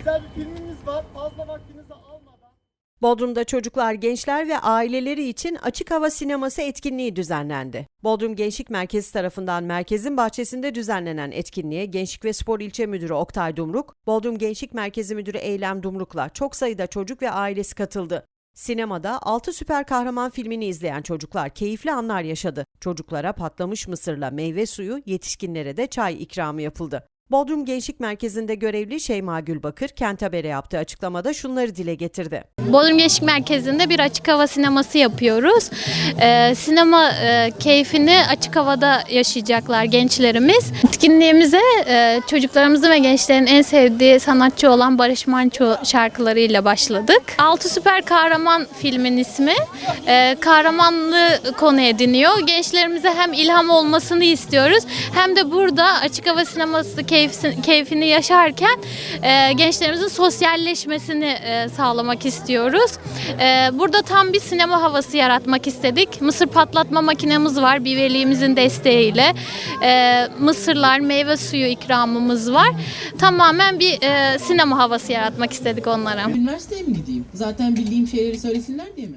Güzel bir filmimiz var. Fazla vaktinizi almadan. Bodrum'da çocuklar, gençler ve aileleri için açık hava sineması etkinliği düzenlendi. Bodrum Gençlik Merkezi tarafından merkezin bahçesinde düzenlenen etkinliğe Gençlik ve Spor İlçe Müdürü Oktay Dumruk, Bodrum Gençlik Merkezi Müdürü Eylem Dumruk'la çok sayıda çocuk ve ailesi katıldı. Sinemada 6 süper kahraman filmini izleyen çocuklar keyifli anlar yaşadı. Çocuklara patlamış mısırla meyve suyu, yetişkinlere de çay ikramı yapıldı. Bodrum Gençlik Merkezi'nde görevli Şeyma Gülbakır, Kent Haber'e yaptığı açıklamada şunları dile getirdi. Bodrum Gençlik Merkezi'nde bir açık hava sineması yapıyoruz. Ee, sinema e, keyfini açık havada yaşayacaklar gençlerimiz. Etkinliğimize e, çocuklarımızın ve gençlerin en sevdiği sanatçı olan Barış Manço şarkılarıyla başladık. Altı Süper Kahraman filmin ismi. E, kahramanlığı konu ediniyor. Gençlerimize hem ilham olmasını istiyoruz hem de burada açık hava sineması keyfini, keyfini yaşarken e, gençlerimizin sosyalleşmesini e, sağlamak istiyoruz. E, burada tam bir sinema havası yaratmak istedik. Mısır patlatma makinemiz var bir velimizin desteğiyle. E, mısırlar, meyve suyu ikramımız var. Tamamen bir e, sinema havası yaratmak istedik onlara. Üniversiteye mi gideyim? Zaten bildiğim şeyleri söylesinler diye mi?